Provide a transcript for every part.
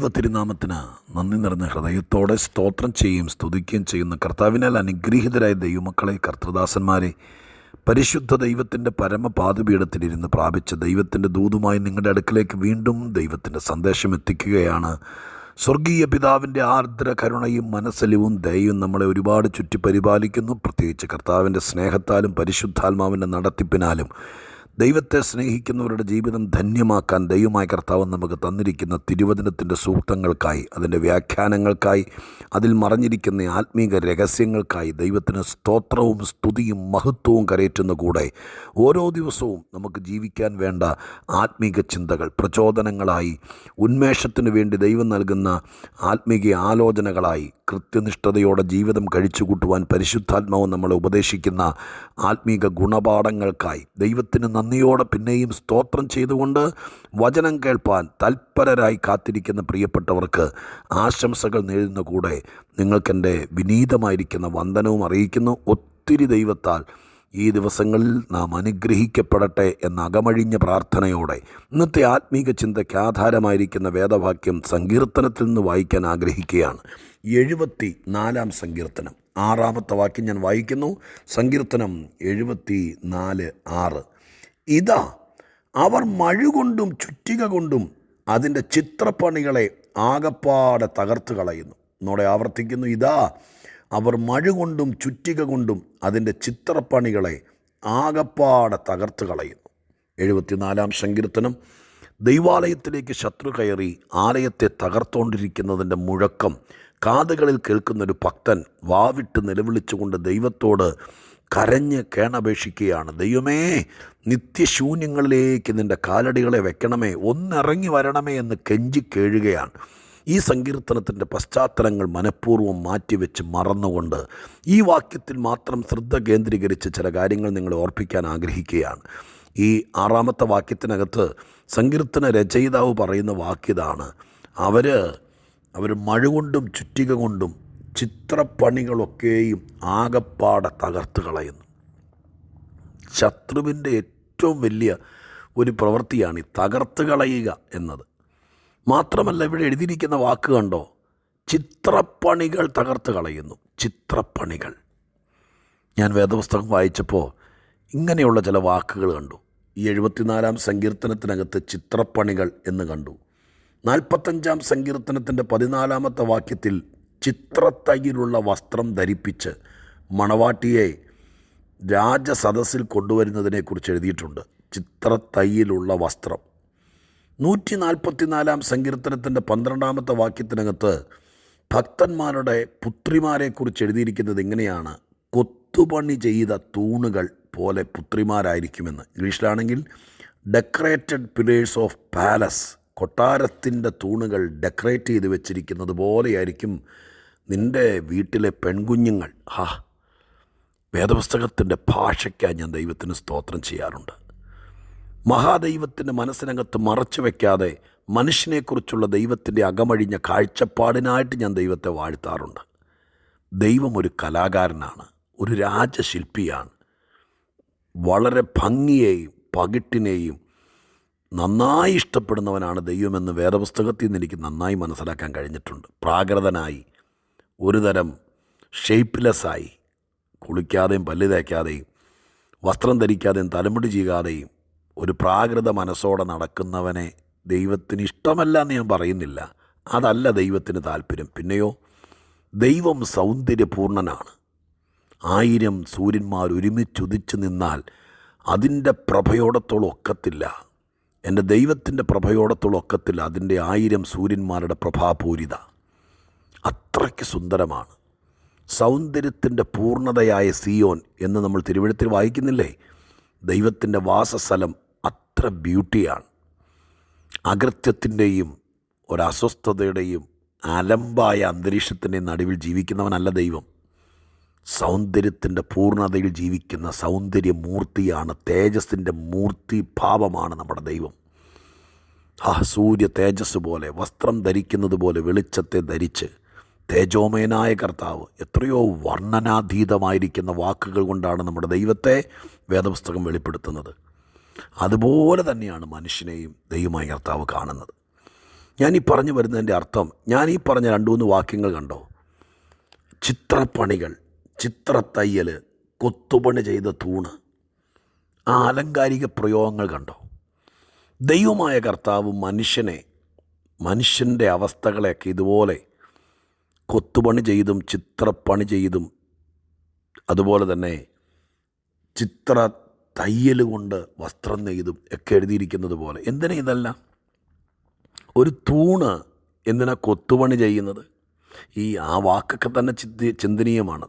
ദൈവ തിരുനാമത്തിന് നന്ദി നിറഞ്ഞ ഹൃദയത്തോടെ സ്തോത്രം ചെയ്യുകയും സ്തുതിക്കുകയും ചെയ്യുന്ന കർത്താവിനാൽ അനുഗ്രഹീതരായ ദൈവമക്കളെ കർത്തൃദാസന്മാരെ പരിശുദ്ധ ദൈവത്തിന്റെ പരമപാതപീഠത്തിലിരുന്ന് പ്രാപിച്ച ദൈവത്തിന്റെ ദൂതുമായി നിങ്ങളുടെ അടുക്കിലേക്ക് വീണ്ടും ദൈവത്തിന്റെ സന്ദേശം എത്തിക്കുകയാണ്. സ്വർഗീയ പിതാവിന്റെ ആർദ്ര കരുണയും മനസ്സലിവും ദയയും നമ്മളെ ഒരുപാട് ചുറ്റി പരിപാലിക്കുന്നു പ്രത്യേകിച്ച് കർത്താവിന്റെ സ്നേഹത്താലും പരിശുദ്ധാത്മാവിന്റെ നടത്തിപ്പിനാലും ദൈവത്തെ സ്നേഹിക്കുന്നവരുടെ ജീവിതം ധന്യമാക്കാൻ ദൈവമായ കർത്താവ് നമുക്ക് തന്നിരിക്കുന്ന തിരുവചനത്തിന്റെ സൂക്തങ്ങൾക്കായി അതിന്റെ വ്യാഖ്യാനങ്ങൾക്കായി അതിൽ മറഞ്ഞിരിക്കുന്ന ആത്മീക രഹസ്യങ്ങൾക്കായി ദൈവത്തിന് സ്തോത്രവും സ്തുതിയും മഹത്വവും കരയറ്റുന്ന കൂടെ ഓരോ ദിവസവും നമുക്ക് ജീവിക്കാൻ വേണ്ട ആത്മീക ചിന്തകൾ പ്രചോദനങ്ങളായി ഉന്മേഷത്തിന് വേണ്ടി ദൈവം നൽകുന്ന ആത്മീക ആലോചനകളായി കൃത്യനിഷ്ഠതയോടെ ജീവിതം കഴിച്ചു കൂട്ടുവാൻ പരിശുദ്ധാത്മാവ് നമ്മളെ ഉപദേശിക്കുന്ന ആത്മീക ഗുണപാഠങ്ങൾക്കായി ദൈവത്തിന് നന്ദിയോടെ പിന്നെയും സ്തോത്രം ചെയ്തുകൊണ്ട് വചനം കേൾപ്പാൻ തൽപരരായി കാത്തിരിക്കുന്ന പ്രിയപ്പെട്ടവർക്ക് ആശംസകൾ നേരുന്ന കൂടെ നിങ്ങൾക്കെന്റെ വിനീതമായിരിക്കുന്ന വന്ദനവും അറിയിക്കുന്നു. ഒത്തിരി ദൈവത്താൽ ഈ ദിവസങ്ങളിൽ നാം അനുഗ്രഹിക്കപ്പെടട്ടെ എന്ന അകമഴിഞ്ഞ പ്രാർത്ഥനയോടെ ഇന്നത്തെ ആത്മീക ചിന്തയ്ക്ക് ആധാരമായിരിക്കുന്ന വേദവാക്യം സങ്കീർത്തനത്തിൽ നിന്ന് വായിക്കാൻ ആഗ്രഹിക്കുകയാണ്. എഴുപത്തി നാലാം സങ്കീർത്തനം. ആറാമത്തെ വാക്യം ഞാൻ വായിക്കുന്നു. സങ്കീർത്തനം എഴുപത്തി നാല് ആറ്. ഇതാ അവർ മഴ കൊണ്ടും ചുറ്റിക കൊണ്ടും അതിന്റെ ചിത്രപ്പണികളെ ആകപ്പാടെ തകർത്ത് കളയുന്നു. എന്നോടെ ആവർത്തിക്കുന്നു ഇതാ അവർ മഴ കൊണ്ടും ചുറ്റിക കൊണ്ടും അതിന്റെ ചിത്രപ്പണികളെ ആകപ്പാടെ തകർത്ത് കളയുന്നു. എഴുപത്തിനാലാം സങ്കീർത്തനം ദൈവാലയത്തിലേക്ക് ശത്രു കയറി ആലയത്തെ തകർത്തോണ്ടിരിക്കുന്നതിന്റെ മുഴക്കം കാതുകളിൽ കേൾക്കുന്നൊരു ഭക്തൻ വാവിട്ട് നിലവിളിച്ചുകൊണ്ട് ദൈവത്തോട് കരഞ്ഞ് കേണപേക്ഷിക്കുകയാണ്. ദൈവമേ നിത്യശൂന്യങ്ങളിലേക്ക് നിന്റെ കാലടികളെ വെക്കണമേ ഒന്നിറങ്ങി വരണമേ എന്ന് കെഞ്ചി കേഴുകയാണ്. ഈ സങ്കീർത്തനത്തിന്റെ പശ്ചാത്തലങ്ങൾ മനഃപൂർവം മാറ്റിവെച്ച് മറന്നുകൊണ്ട് ഈ വാക്യത്തിൽ മാത്രം ശ്രദ്ധ കേന്ദ്രീകരിച്ച് ചില കാര്യങ്ങൾ നിങ്ങളെ ഓർപ്പിക്കാൻ ആഗ്രഹിക്കുകയാണ്. ഈ ആറാമത്തെ വാക്യത്തിനകത്ത് സങ്കീർത്തന രചയിതാവ് പറയുന്ന വാക്യതാണ് അവർ അവർ മഴ കൊണ്ടും ചുറ്റിക കൊണ്ടും ചിത്രപ്പണികളൊക്കെയും ആകപ്പാടെ തകർത്ത് കളയുന്നു. ശത്രുവിന്റെ ഏറ്റവും വലിയ ഒരു പ്രവൃത്തിയാണ് ഈ തകർത്ത് കളയുക എന്നത്. മാത്രമല്ല ഇവിടെ എഴുതിയിരിക്കുന്ന വാക്ക് കണ്ടോ? ചിത്രപ്പണികൾ തകർത്ത് കളയുന്നു. ചിത്രപ്പണികൾ. ഞാൻ വേദപുസ്തകം വായിച്ചപ്പോൾ ഇങ്ങനെയുള്ള ചില വാക്കുകൾ കണ്ടു. ഈ എഴുപത്തിനാലാം സങ്കീർത്തനത്തിനകത്ത് ചിത്രപ്പണികൾ എന്ന് കണ്ടു. നാൽപ്പത്തഞ്ചാം സങ്കീർത്തനത്തിന്റെ പതിനാലാമത്തെ വാക്യത്തിൽ ചിത്രത്തൈയിലുള്ള വസ്ത്രം ധരിപ്പിച്ച് മണവാട്ടിയെ രാജസദസ്സിൽ കൊണ്ടുവരുന്നതിനെക്കുറിച്ച് എഴുതിയിട്ടുണ്ട്. ചിത്രത്തയ്യിലുള്ള വസ്ത്രം. നൂറ്റി നാൽപ്പത്തിനാലാം സങ്കീർത്തനത്തിന്റെ പന്ത്രണ്ടാമത്തെ വാക്യത്തിനകത്ത് ഭക്തന്മാരുടെ പുത്രിമാരെക്കുറിച്ച് എഴുതിയിരിക്കുന്നത് എങ്ങനെയാണ്? കൊത്തുപണി ചെയ്ത തൂണുകൾ പോലെ പുത്രിമാരായിരിക്കുമെന്ന്. ഇംഗ്ലീഷിലാണെങ്കിൽ ഡെക്കറേറ്റഡ് പിലേഴ്സ് ഓഫ് പാലസ്. കൊട്ടാരത്തിന്റെ തൂണുകൾ ഡെക്കറേറ്റ് ചെയ്ത് വെച്ചിരിക്കുന്നത് പോലെയായിരിക്കും നിന്റെ വീട്ടിലെ പെൺകുഞ്ഞുങ്ങൾ ഹാ വേദപുസ്തകത്തിന്റെ ഭാഷയ്ക്കായി ഞാൻ ദൈവത്തിന് സ്തോത്രം ചെയ്യാറുണ്ട്. മഹാദൈവത്തിന്റെ മനസ്സിനകത്ത് മറച്ചു വയ്ക്കാതെ മനുഷ്യനെക്കുറിച്ചുള്ള ദൈവത്തിന്റെ അകമഴിഞ്ഞ കാഴ്ചപ്പാടിനായിട്ട് ഞാൻ ദൈവത്തെ വാഴ്ത്താറുണ്ട്. ദൈവം ഒരു കലാകാരനാണ് ഒരു രാജശില്പിയാണ്. വളരെ ഭംഗിയെയും പകിട്ടിനെയും നന്നായി ഇഷ്ടപ്പെടുന്നവനാണ് ദൈവമെന്ന് വേദപുസ്തകത്തിൽ നിന്ന് എനിക്ക് നന്നായി മനസ്സിലാക്കാൻ കഴിഞ്ഞിട്ടുണ്ട്. പ്രാകൃതനായി ഒരു തരം ഷേപ്പ്ലെസ്സായി കുളിക്കാതെയും പല്ല് തേക്കാതെയും വസ്ത്രം ധരിക്കാതെയും തലമുടി ചെയ്യാതെയും ഒരു പ്രാകൃത മനസ്സോടെ നടക്കുന്നവനെ ദൈവത്തിന് ഇഷ്ടമല്ല എന്ന് ഞാൻ പറയുന്നില്ല. അതല്ല ദൈവത്തിന് താല്പര്യം. പിന്നെയോ ദൈവം സൗന്ദര്യപൂർണനാണ്. ആയിരം സൂര്യന്മാർ ഒരുമിച്ചുദിച്ചു നിന്നാൽ അതിന്റെ പ്രഭയോടത്തോളം ഒക്കത്തില്ല. എന്റെ ദൈവത്തിന്റെ പ്രഭയോടത്തോളം ഒക്കത്തില്ല. അതിന്റെ ആയിരം സൂര്യന്മാരുടെ പ്രഭാപൂരിത. അത്രയ്ക്ക് സുന്ദരമാണ്. സൗന്ദര്യത്തിന്റെ പൂർണതയായ സിയോൻ എന്ന് നമ്മൾ തിരുവഴുത്തിൽ വായിക്കുന്നില്ലേ? ദൈവത്തിന്റെ വാസസ്ഥലം അത്ര ബ്യൂട്ടിയാണ്. അകൃത്യത്തിന്റെയും ഒരസ്വസ്ഥതയുടെയും അലമ്പായ അന്തരീക്ഷത്തിന്റെയും നടുവിൽ ജീവിക്കുന്നവനല്ല ദൈവം. സൗന്ദര്യത്തിന്റെ പൂർണതയിൽ ജീവിക്കുന്ന സൗന്ദര്യമൂർത്തിയാണ് തേജസ്സിന്റെ മൂർത്തി ഭാവമാണ് നമ്മുടെ ദൈവം. ആ സൂര്യ തേജസ് പോലെ വസ്ത്രം ധരിക്കുന്നത് പോലെ വെളിച്ചത്തെ ധരിച്ച് തേജോമയനായ കർത്താവ് എത്രയോ വർണനാതീതമായിരിക്കുന്ന വാക്കുകൾ കൊണ്ടാണ് നമ്മുടെ ദൈവത്തെ വേദപുസ്തകം വെളിപ്പെടുത്തുന്നത്. അതുപോലെ തന്നെയാണ് മനുഷ്യനെയും ദൈവമായ കർത്താവ് കാണുന്നത്. ഞാൻ ഈ പറഞ്ഞു വരുന്നതിന്റെ അർത്ഥം ഞാൻ ഈ പറഞ്ഞ രണ്ട് മൂന്ന് വാക്യങ്ങൾ കണ്ടോ? ചിത്രപ്പണികൾ ചിത്രത്തയ്യൽ കൊത്തുപണി ചെയ്ത തൂണ് ആ ആലങ്കാരിക പ്രയോഗങ്ങൾ കണ്ടോ? ദൈവമായ കർത്താവ് മനുഷ്യനെ മനുഷ്യന്റെ അവസ്ഥകളെയൊക്കെ ഇതുപോലെ കൊത്തുപണി ചെയ്തും ചിത്രപ്പണി ചെയ്തും അതുപോലെ തന്നെ ചിത്ര തയ്യൽ കൊണ്ട് വസ്ത്രം നെയ്തും ഒക്കെ എഴുതിയിരിക്കുന്നത് പോലെ എന്തിനാ ഇതല്ല? ഒരു തൂണ് എന്തിനാ കൊത്തുപണി ചെയ്യുന്നത്? ഈ ആ വാക്കൊക്കെ തന്നെ ചിന്തി ചിന്തനീയമാണ്.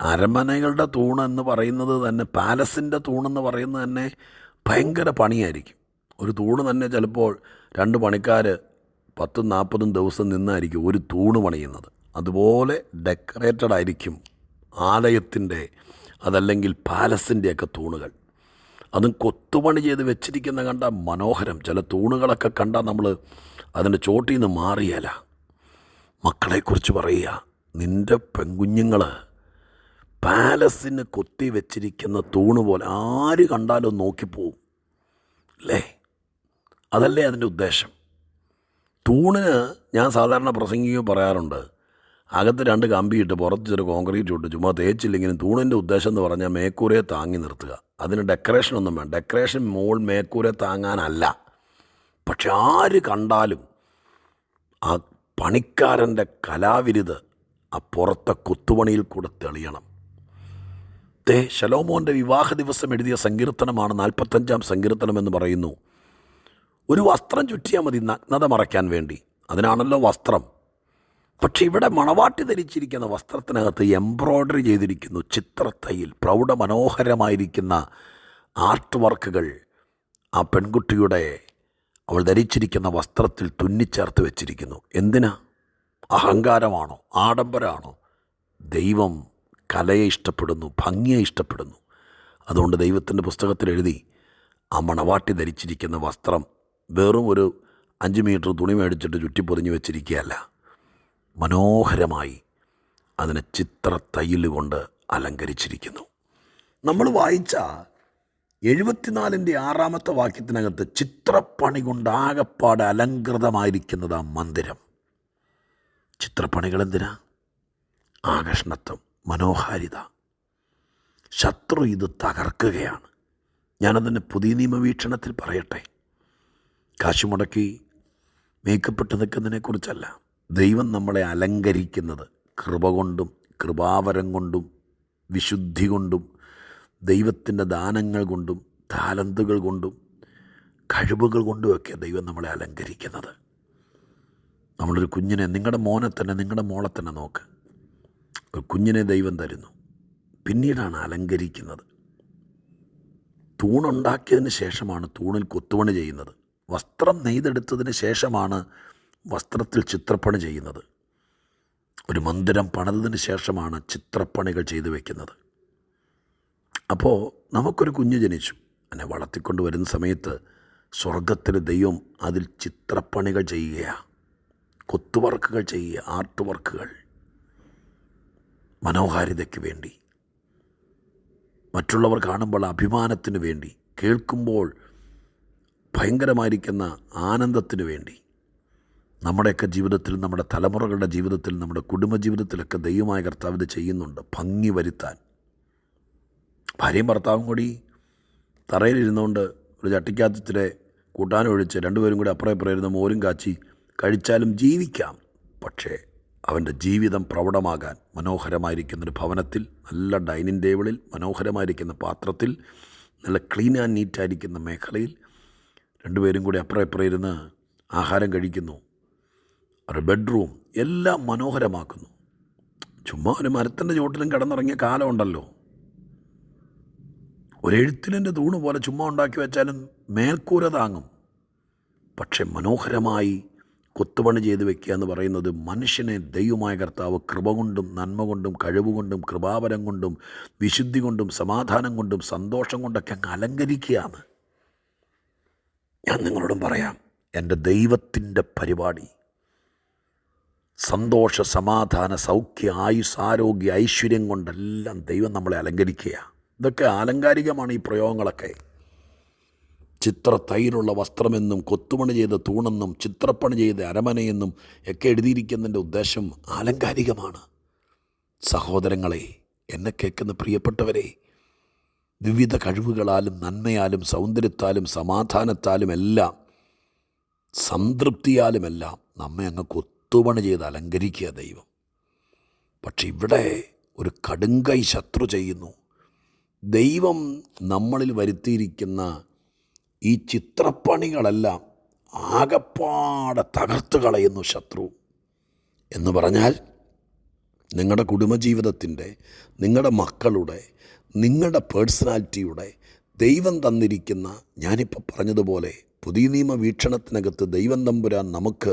അരമനകളുടെ എന്ന് പറയുന്നത് തന്നെ പാലസിന്റെ തൂണെന്ന് പറയുന്നത് തന്നെ ഭയങ്കര പണിയായിരിക്കും. ഒരു തൂണ് തന്നെ ചിലപ്പോൾ രണ്ട് പണിക്കാർ പത്തും നാൽപ്പതും ദിവസം നിന്നായിരിക്കും ഒരു തൂണ് പണിയുന്നത്. അതുപോലെ ഡെക്കറേറ്റഡ് ആയിരിക്കും ആലയത്തിന്റെ അതല്ലെങ്കിൽ പാലസിന്റെയൊക്കെ തൂണുകൾ. അതും കൊത്തുപണി ചെയ്ത് വെച്ചിരിക്കുന്ന കണ്ട മനോഹരം. ചില തൂണുകളൊക്കെ കണ്ടാൽ നമ്മൾ അതിന്റെ ചോട്ടിൽ നിന്ന് മാറിയല്ല മക്കളെക്കുറിച്ച് പറയുക നിന്റെ പെൺകുഞ്ഞുങ്ങൾ പാലസിന് കൊത്തി വെച്ചിരിക്കുന്ന തൂണ് പോലെ ആര് കണ്ടാലും നോക്കിപ്പോവും. അല്ലേ അതല്ലേ അതിന്റെ ഉദ്ദേശം? തൂണിന് ഞാൻ സാധാരണ പ്രസംഗിക്കുകയും പറയാറുണ്ട് അകത്ത് രണ്ട് കമ്പിയിട്ട് പുറത്ത് ചെറു കോൺക്രീറ്റ് ഇട്ട് ചുമ്മാ തേച്ചില്ലെങ്കിലും തൂണിന്റെ ഉദ്ദേശം എന്ന് പറഞ്ഞാൽ മേക്കൂരയെ താങ്ങി നിർത്തുക. അതിന് ഡെക്കറേഷൻ ഒന്നും വേണ്ട. ഡെക്കറേഷൻ മോൾ മേക്കൂരെ താങ്ങാനല്ല. പക്ഷെ ആര് കണ്ടാലും ആ പണിക്കാരന്റെ കലാവിരുത് ആ പുറത്തെ കൊത്തുപണിയിൽ കൂടെ തെളിയണം. തേ ശലോമോന്റെ വിവാഹ ദിവസം എഴുതിയ സങ്കീർത്തനമാണ് നാൽപ്പത്തഞ്ചാം സങ്കീർത്തനം എന്ന് പറയുന്നു. ഒരു വസ്ത്രം ചുറ്റിയാൽ മതി നഗ്നത മറയ്ക്കാൻ വേണ്ടി. അതിനാണല്ലോ വസ്ത്രം. പക്ഷെ ഇവിടെ മണവാട്ടി ധരിച്ചിരിക്കുന്ന വസ്ത്രത്തിനകത്ത് എംബ്രോയ്ഡറി ചെയ്തിരിക്കുന്നു ചിത്രത്തയിൽ പ്രൗഢ മനോഹരമായിരിക്കുന്ന ആർട്ട് വർക്കുകൾ. ആ പെൺകുട്ടിയുടെ അവൾ ധരിച്ചിരിക്കുന്ന വസ്ത്രത്തിൽ തുന്നിച്ചേർത്ത് വെച്ചിരിക്കുന്നു. എന്തിനാ? അഹങ്കാരമാണോ? ആഡംബരമാണോ ദൈവം കലയെ ഇഷ്ടപ്പെടുന്നു ഭംഗിയെ ഇഷ്ടപ്പെടുന്നു. അതുകൊണ്ട് ദൈവത്തിന്റെ പുസ്തകത്തിൽ എഴുതി ആ മണവാട്ടി ധരിച്ചിരിക്കുന്ന വസ്ത്രം വെറും ഒരു അഞ്ച് മീറ്റർ തുണി മേടിച്ചിട്ട് ചുറ്റിപ്പൊതിഞ്ഞ് വെച്ചിരിക്കുകയല്ല. മനോഹരമായി അതിനെ ചിത്ര കൊണ്ട് അലങ്കരിച്ചിരിക്കുന്നു. നമ്മൾ വായിച്ച എഴുപത്തിനാലിന്റെ ആറാമത്തെ വാക്യത്തിനകത്ത് ചിത്രപ്പണി കൊണ്ട് ആകപ്പാട് അലങ്കൃതമായിരിക്കുന്നത് ആ മന്ദിരം. ചിത്രപ്പണികൾ എന്തിനാ ആകർഷണത്വം മനോഹാരിത. ശത്രു ഇത് തകർക്കുകയാണ്. ഞാനതിന്റെ പുതിയ നിയമവീക്ഷണത്തിൽ പറയട്ടെ. കാശ് മുടക്കി മേക്കപ്പെട്ട് ദൈവം നമ്മളെ അലങ്കരിക്കുന്നത് കൃപ കൊണ്ടും കൃപാവരം കൊണ്ടും വിശുദ്ധി കൊണ്ടും ദൈവത്തിന്റെ ദാനങ്ങൾ കൊണ്ടും താലന്തുകൾ കൊണ്ടും കഴിവുകൾ കൊണ്ടുമൊക്കെ ദൈവം നമ്മളെ അലങ്കരിക്കുന്നത്. നമ്മളൊരു കുഞ്ഞിനെ നിങ്ങളുടെ മോനെ തന്നെ നിങ്ങളുടെ മോളെ തന്നെ നോക്ക്. ഒരു കുഞ്ഞിനെ ദൈവം തരുന്നു. പിന്നീടാണ് അലങ്കരിക്കുന്നത്. തൂണുണ്ടാക്കിയതിന് ശേഷമാണ് തൂണിൽ കൊത്തുപണി ചെയ്യുന്നത്. വസ്ത്രം നെയ്തെടുത്തതിന് ശേഷമാണ് വസ്ത്രത്തിൽ ചിത്രപ്പണി ചെയ്യുന്നത്. ഒരു മന്ദിരം പണിതതിന് ശേഷമാണ് ചിത്രപ്പണികൾ ചെയ്തു വയ്ക്കുന്നത് അപ്പോൾ നമുക്കൊരു കുഞ്ഞ് ജനിച്ചു. എന്നെ വളർത്തിക്കൊണ്ട് വരുന്ന സമയത്ത് സ്വർഗത്തിൽ ദൈവം അതിൽ ചിത്രപ്പണികൾ ചെയ്യുകയാണ് കൊത്തുവർക്കുകൾ ചെയ്യുക ആർട്ട് വർക്കുകൾ മനോഹാരിതയ്ക്ക് വേണ്ടി. മറ്റുള്ളവർ കാണുമ്പോൾ അഭിമാനത്തിന് വേണ്ടി. കേൾക്കുമ്പോൾ ഭയങ്കരമായിരിക്കുന്ന ആനന്ദത്തിന് വേണ്ടി. നമ്മുടെയൊക്കെ ജീവിതത്തിൽ നമ്മുടെ തലമുറകളുടെ ജീവിതത്തിൽ നമ്മുടെ കുടുംബജീവിതത്തിലൊക്കെ ദൈവമായ കർത്താവ് ഇത് ചെയ്യുന്നുണ്ട്. ഭംഗി വരുത്താൻ. ഭാര്യയും ഭർത്താവും കൂടി തറയിലിരുന്നുകൊണ്ട് ഒരു ചട്ടിക്കാത്തത്തിലെ കൂട്ടാനൊഴിച്ച് രണ്ടുപേരും കൂടി അപ്പുറം ഇപ്പുറം ഇരുന്ന് മോരും കാച്ചി കഴിച്ചാലും ജീവിക്കാം. പക്ഷേ അവന്റെ ജീവിതം പ്രൗഢമാകാൻ മനോഹരമായിരിക്കുന്നൊരു ഭവനത്തിൽ നല്ല ഡൈനിങ് ടേബിളിൽ മനോഹരമായിരിക്കുന്ന പാത്രത്തിൽ നല്ല ക്ലീൻ ആൻഡ് നീറ്റായിരിക്കുന്ന മേഖലയിൽ രണ്ടുപേരും കൂടി അപ്പുറം ഇപ്പുറം ഇരുന്ന് ആഹാരം കഴിക്കുന്നു. ഒരു ബെഡ്റൂം എല്ലാം മനോഹരമാക്കുന്നു. ചുമ്മാ ഒരു മരത്തിന്റെ ചുവട്ടിലും കിടന്നിറങ്ങിയ കാലമുണ്ടല്ലോ ഒരു എഴുത്തിലിന്റെ തൂണ് പോലെ ചുമ്മാ ഉണ്ടാക്കി വെച്ചാലും മേൽക്കൂര താങ്ങും. പക്ഷെ മനോഹരമായി കൊത്തുപണി ചെയ്ത് വെക്കുക എന്ന് പറയുന്നത് മനുഷ്യനെ ദൈവമായ കർത്താവ് കൃപ കൊണ്ടും നന്മ കൊണ്ടും കഴിവ് കൊണ്ടും കൃപാപരം കൊണ്ടും വിശുദ്ധി കൊണ്ടും സമാധാനം കൊണ്ടും സന്തോഷം കൊണ്ടൊക്കെ അങ്ങ് അലങ്കരിക്കുകയാണ്. ഞാൻ നിങ്ങളോടും പറയാം എന്റെ ദൈവത്തിന്റെ പരിപാടി. സന്തോഷ സമാധാന സൗഖ്യ ആയുസ് ആരോഗ്യ ഐശ്വര്യം കൊണ്ടെല്ലാം ദൈവം നമ്മളെ അലങ്കരിക്കുക ഇതൊക്കെ ആലങ്കാരികമാണ് ഈ പ്രയോഗങ്ങളൊക്കെ. ചിത്ര തൈരുള്ള വസ്ത്രമെന്നും കൊത്തുപണി ചെയ്ത തൂണെന്നും ചിത്രപ്പണി ചെയ്ത അരമനയെന്നും ഒക്കെ എഴുതിയിരിക്കുന്നതിന്റെ ഉദ്ദേശം ആലങ്കാരികമാണ്. സഹോദരങ്ങളെ എന്നെ കേൾക്കുന്ന പ്രിയപ്പെട്ടവരെ വിവിധ കഴിവുകളാലും നന്മയാലും സൗന്ദര്യത്താലും സമാധാനത്താലും എല്ലാം സംതൃപ്തിയാലുമെല്ലാം നമ്മെ അങ്ങ് കൊത്തുപണി ചെയ്ത് അലങ്കരിക്കുക ദൈവം. പക്ഷെ ഇവിടെ ഒരു കടുങ്കൈ ശത്രു ചെയ്യുന്നു. ദൈവം നമ്മളിൽ വരുത്തിയിരിക്കുന്ന ഈ ചിത്രപ്പണികളെല്ലാം ആകപ്പാടെ തകർത്ത് കളയുന്നു ശത്രു. എന്ന് പറഞ്ഞാൽ നിങ്ങളുടെ കുടുംബജീവിതത്തിന്റെ നിങ്ങളുടെ മക്കളുടെ നിങ്ങളുടെ പേഴ്സണാലിറ്റിയുടെ ദൈവം തന്നിരിക്കുന്ന ഞാനിപ്പോൾ പറഞ്ഞതുപോലെ പുതിയ നിയമ വീക്ഷണത്തിനകത്ത് ദൈവം തമ്പുരാൻ നമുക്ക്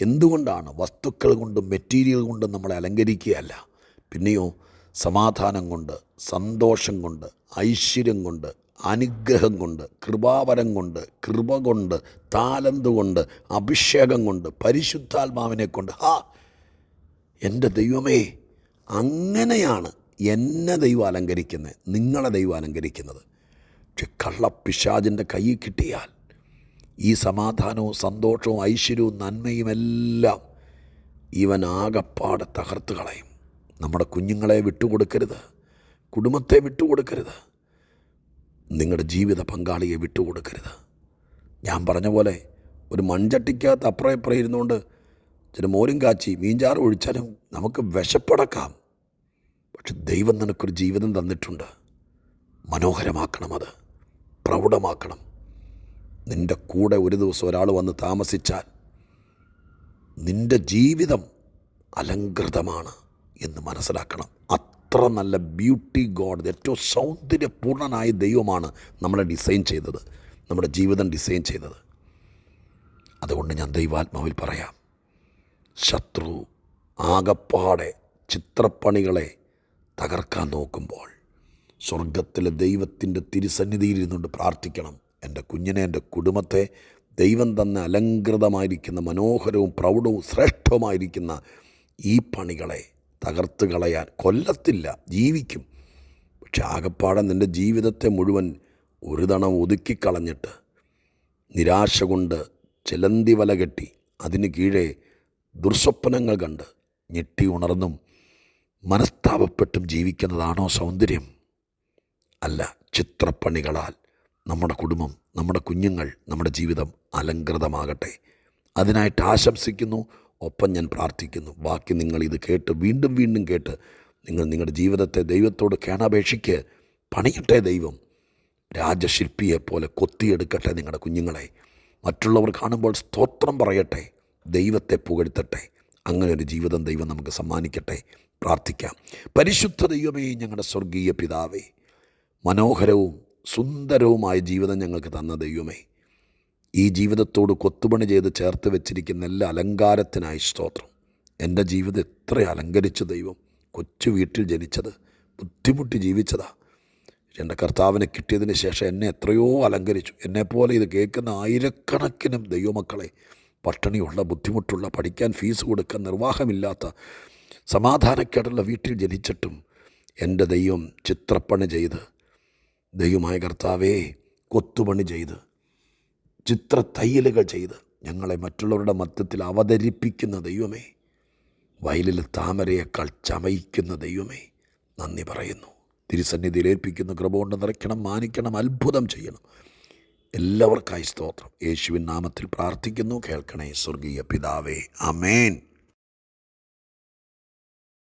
എന്തുകൊണ്ടാണ് വസ്തുക്കൾ കൊണ്ടും മെറ്റീരിയൽ കൊണ്ടും നമ്മളെ അലങ്കരിക്കുകയല്ല? പിന്നെയോ സമാധാനം കൊണ്ട് സന്തോഷം കൊണ്ട് ഐശ്വര്യം കൊണ്ട് അനുഗ്രഹം കൊണ്ട് കൃപാവരം കൊണ്ട് കൃപ കൊണ്ട് താലന്ത് കൊണ്ട് അഭിഷേകം കൊണ്ട് പരിശുദ്ധാത്മാവിനെ കൊണ്ട്. ഹാ എന്റെ ദൈവമേ അങ്ങനെയാണ് എന്നെ ദൈവം അലങ്കരിക്കുന്നത് നിങ്ങളെ ദൈവം അലങ്കരിക്കുന്നത്. പക്ഷെ കള്ളപ്പിശാജിന്റെ കയ്യിൽ കിട്ടിയാൽ ഈ സമാധാനവും സന്തോഷവും ഐശ്വര്യവും നന്മയും എല്ലാം ഇവൻ ആകപ്പാടെ തകർത്ത് കളയും. നമ്മുടെ കുഞ്ഞുങ്ങളെ വിട്ടുകൊടുക്കരുത് കുടുംബത്തെ വിട്ടുകൊടുക്കരുത് നിങ്ങളുടെ ജീവിത പങ്കാളിയെ വിട്ടുകൊടുക്കരുത്. ഞാൻ പറഞ്ഞ പോലെ ഒരു മൺചട്ടിക്കകത്ത് അപ്പുറം ഇപ്പുറം ഇരുന്നുകൊണ്ട് ചില മോരും കാച്ചി മീൻചാറ് ഒഴിച്ചാലും നമുക്ക് വിശപ്പടക്കാം. പക്ഷെ ദൈവം നിനക്കൊരു ജീവിതം തന്നിട്ടുണ്ട്. മനോഹരമാക്കണം അത് പ്രൗഢമാക്കണം. നിന്റെ കൂടെ ഒരു ദിവസം ഒരാൾ വന്ന് താമസിച്ചാൽ നിന്റെ ജീവിതം അലങ്കൃതമാണ് എന്ന് മനസ്സിലാക്കണം. അത്ര നല്ല ബ്യൂട്ടി ഗോഡ് ഏറ്റവും സൗന്ദര്യപൂർണനായ ദൈവമാണ് നമ്മളെ ഡിസൈൻ ചെയ്തത് നമ്മുടെ ജീവിതം ഡിസൈൻ ചെയ്തത്. അതുകൊണ്ട് ഞാൻ ദൈവാത്മാവിൽ പറയാം ശത്രു ആകപ്പാടെ ചിത്രപ്പണികളെ തകർക്കാൻ നോക്കുമ്പോൾ സ്വർഗത്തിലെ ദൈവത്തിന്റെ തിരുസന്നിധിയിൽ ഇരുന്നുകൊണ്ട് പ്രാർത്ഥിക്കണം. എന്റെ കുഞ്ഞിനെ എന്റെ കുടുംബത്തെ ദൈവം തന്നെ അലങ്കൃതമായിരിക്കുന്ന മനോഹരവും പ്രൗഢവും ശ്രേഷ്ഠവുമായിരിക്കുന്ന ഈ പണികളെ തകർത്ത് കളയാൻ കൊല്ലത്തില്ല ജീവിക്കും. പക്ഷെ ആകപ്പാടെ നിന്റെ ജീവിതത്തെ മുഴുവൻ ഒരു തണം ഒതുക്കിക്കളഞ്ഞിട്ട് നിരാശ കൊണ്ട് ചിലന്തി വല കെട്ടി അതിന് കീഴേ ദുർസ്വപ്നങ്ങൾ കണ്ട് ഞെട്ടി ഉണർന്നും മനസ്താപപ്പെട്ടും ജീവിക്കുന്നതാണോ സൗന്ദര്യം? അല്ല ചിത്രപ്പണികളാൽ നമ്മുടെ കുടുംബം നമ്മുടെ കുഞ്ഞുങ്ങൾ നമ്മുടെ ജീവിതം അലങ്കൃതമാകട്ടെ അതിനായിട്ട് ആശംസിക്കുന്നു ഒപ്പം ഞാൻ പ്രാർത്ഥിക്കുന്നു. ബാക്കി നിങ്ങൾ ഇത് കേട്ട് വീണ്ടും വീണ്ടും കേട്ട് നിങ്ങൾ നിങ്ങളുടെ ജീവിതത്തെ ദൈവത്തോട് കേണാപേക്ഷിക്ക് പണിയട്ടെ ദൈവം. രാജശില്പിയെപ്പോലെ കൊത്തിയെടുക്കട്ടെ നിങ്ങളുടെ കുഞ്ഞുങ്ങളെ. മറ്റുള്ളവർ കാണുമ്പോൾ സ്തോത്രം പറയട്ടെ ദൈവത്തെ പുകഴ്ത്തട്ടെ. അങ്ങനെ ഒരു ജീവിതം ദൈവം നമുക്ക് സമ്മാനിക്കട്ടെ. പ്രാർത്ഥിക്കാം. പരിശുദ്ധ ദൈവമേ ഞങ്ങളുടെ സ്വർഗീയ പിതാവേ മനോഹരവും സുന്ദരവുമായ ജീവിതം ഞങ്ങൾക്ക് തന്ന ദൈവമേ ഈ ജീവിതത്തോട് കൊത്തുപണി ചെയ്ത് ചേർത്ത് വെച്ചിരിക്കുന്ന എല്ലാ അലങ്കാരത്തിനായി സ്തോത്രം. എന്റെ ജീവിതം എത്ര അലങ്കരിച്ച ദൈവം കൊച്ചു വീട്ടിൽ ജനിച്ചത് ബുദ്ധിമുട്ടി ജീവിച്ചതാ. എന്റെ കർത്താവിനെ കിട്ടിയതിന് ശേഷം എന്നെ എത്രയോ അലങ്കരിച്ചു. എന്നെപ്പോലെ ഇത് കേൾക്കുന്ന ആയിരക്കണക്കിനും ദൈവമക്കളെ പട്ടിണിയുള്ള ബുദ്ധിമുട്ടുള്ള പഠിക്കാൻ ഫീസ് കൊടുക്കാൻ നിർവാഹമില്ലാത്ത സമാധാനക്കേടുള്ള വീട്ടിൽ ജനിച്ചിട്ടും എന്റെ ദൈവം ചിത്രപ്പണി ചെയ്ത് ദൈവമായ കർത്താവേ കൊത്തുപണി ചെയ്ത് ചിത്ര തയ്യലുകൾ ചെയ്ത് ഞങ്ങളെ മറ്റുള്ളവരുടെ മധ്യത്തിൽ അവതരിപ്പിക്കുന്ന ദൈവമേ വയലിൽ താമരയേക്കാൾ ചമയിക്കുന്ന ദൈവമേ നന്ദി പറയുന്നു. തിരുസന്നിധിയിൽ ഏൽപ്പിക്കുന്ന കൃപ കൊണ്ട് നിറയ്ക്കണം മാനിക്കണം അത്ഭുതം ചെയ്യണം. എല്ലാവർക്കായി സ്തോത്രം. യേശുവിൻ നാമത്തിൽ പ്രാർത്ഥിക്കുന്നു. കേൾക്കണേ സ്വർഗീയ പിതാവേ. അമേൻ